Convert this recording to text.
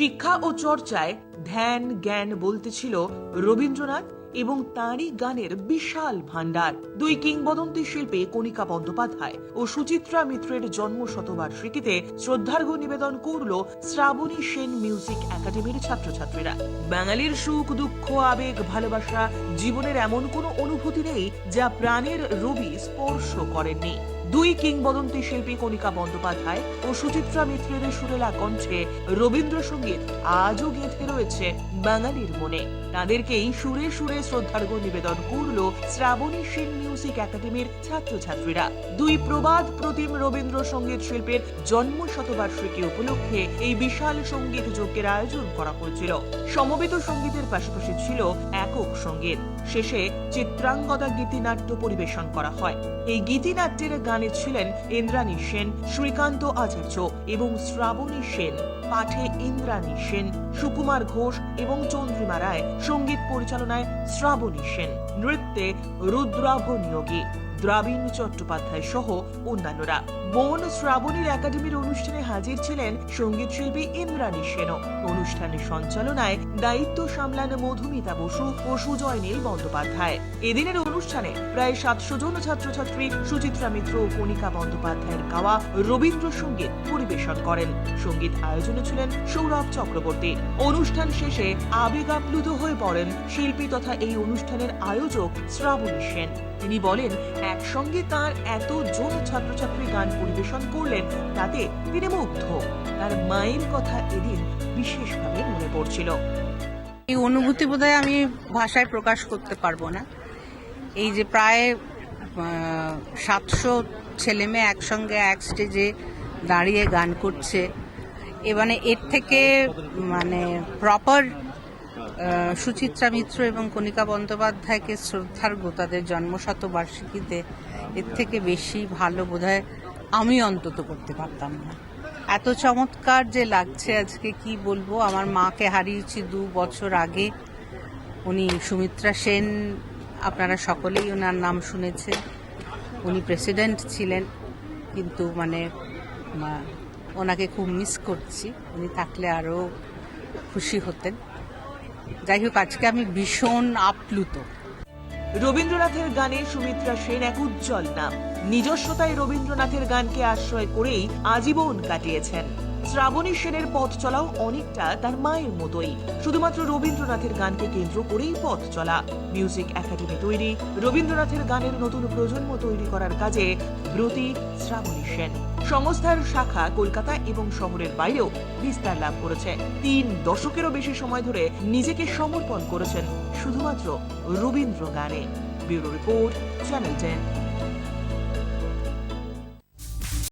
শিক্ষা ও চর্চায় ধ্যান, জ্ঞান বলতে ছিল রবীন্দ্রনাথ এবং তাঁরই গানের বিশাল ভান্ডার দুই কিংবদন্তি শিল্পী কণিকা বন্দ্যোপাধ্যায় ও সুচিত্রা মিত্রের জন্ম শতবার্ষিকীতে শ্রদ্ধার্ঘ নিবেদন করল শ্রাবণী সেন মিউজিক একাডেমির ছাত্রছাত্রীরা। বাঙালির সুখ, দুঃখ, আবেগ, ভালোবাসা জীবনের এমন কোনো অনুভূতি নেই যা প্রাণের রবি স্পর্শ করেননি। দুই কিংবদন্তি শিল্পী কণিকা বন্দ্যোপাধ্যায় ও সুচিত্রা মিত্রের সুরেলা কণ্ঠে রবীন্দ্রসঙ্গীত আজও গেঁথে রয়েছে বাঙালির মনে। তাদেরকেই সুরে সুরে শ্রদ্ধার্ঘ নিবেদন করল শ্রাবণী সেন মিউজিক একাডেমির ছাত্রছাত্রীরা। দুই প্রবাদ প্রতিম রবীন্দ্রসঙ্গীত শিল্পের জন্ম শতবার্ষিকী উপলক্ষে এই বিশাল সংগীত যজ্ঞের আয়োজন করা হয়েছিল। সমবেত সঙ্গীতের পাশাপাশি ছিল একক সংগীত। শেষে চিত্রাঙ্গদা গীতিনাট্য পরিবেশন করা হয়। এই গীতিনাট্যের গানে ছিলেন ইন্দ্রাণী সেন, শ্রীকান্ত আচার্য এবং শ্রাবণী সেন, পাঠে ইন্দ্রাণী সেন, সুকুমার ঘোষ এবং চন্দ্রিমা রায়, সংগীত পরিচালনায় শ্রাবণী সেন, নৃত্যে রুদ্রাভ নিয়োগী। দ্রাবিণ চট্টোপাধ্যায় সহ অন্যান্যরা। বোন শ্রাবণীর একাডেমির অনুষ্ঠানে হাজির ছিলেন সংগীত শিল্পী ইন্দ্রাণী সেন অনুষ্ঠানের সঞ্চালনায় দায়িত্ব সামলান মধুমিতা বসু ও সুজয় নীল বন্দ্যোপাধ্যায়। এদিনের অনুষ্ঠানে প্রায় সাতশো জন ছাত্রছাত্রী সুচিত্রা মিত্র ও কণিকা বন্দ্যোপাধ্যায়ের গাওয়া রবীন্দ্রসঙ্গীত পরিবেশন করেন। সংগীত আয়োজনে ছিলেন সৌরভ চক্রবর্তী। অনুষ্ঠান শেষে আবেগ আপ্লুত হয়ে পড়েন শিল্পী তথা এই অনুষ্ঠানের আয়োজক শ্রাবণী সেন। তিনি বলেন, একসঙ্গে তার এত জন ছাত্রছাত্রী গান পরিবেশন করলেন, তাতে তিনি মুগ্ধ। তার মায়ের কথা এদিন বিশেষভাবে মনে পড়ছিল। এই অনুভূতি বোধহয় আমি ভাষায় প্রকাশ করতে পারব না। এই যে প্রায় সাতশো ছেলে মেয়ে একসঙ্গে এক স্টেজে দাঁড়িয়ে গান করছে, এ মানে এর থেকে মানে প্রপার সুচিত্রা মিত্র এবং কণিকা বন্দ্যোপাধ্যায়কে শ্রদ্ধার্ঘ তাদের জন্মশতবার্ষিকীতে এর থেকে বেশি ভালো বোধহয় আমি অন্তত করতে পারতাম না। এত চমৎকার যে লাগছে আজকে কি বলব, আমার মাকে হারিয়েছি দু বছর আগে। উনি সুমিত্রা সেন, আপনারা সকলেই ওনার নাম শুনেছেন। উনি প্রেসিডেন্ট ছিলেন, কিন্তু মানে ওনাকে খুব মিস করছি। উনি থাকলে আরও খুশি হতেন। যাই হোক আজকে আমি ভীষণ আপ্লুত। রবীন্দ্রনাথের গানে সুমিত্রা সেন এক উজ্জ্বল নাম। নিজস্বতায় রবীন্দ্রনাথের গানকে আশ্রয় করেই আজীবন কাটিয়েছেন। শ্রাবণী সেনের পথ চলাও অনেকটা তার মায়ের মতোই। শুধুমাত্র রবীন্দ্রনাথের গানকে কেন্দ্র করেই পথ চলা। মিউজিক একাডেমি তৈরি, রবীন্দ্রনাথের গানের নতুন প্রজন্ম তৈরি করার কাজে ব্রতী শ্রাবণী সেন। সংস্থার শাখা কলকাতা এবং শহরের বাইরেও বিস্তার লাভ করেছে। তিন দশকেরও বেশি সময় ধরে নিজেকে সমর্পণ করেছেন শুধুমাত্র রবীন্দ্র গানে। Bureau report, channel ten.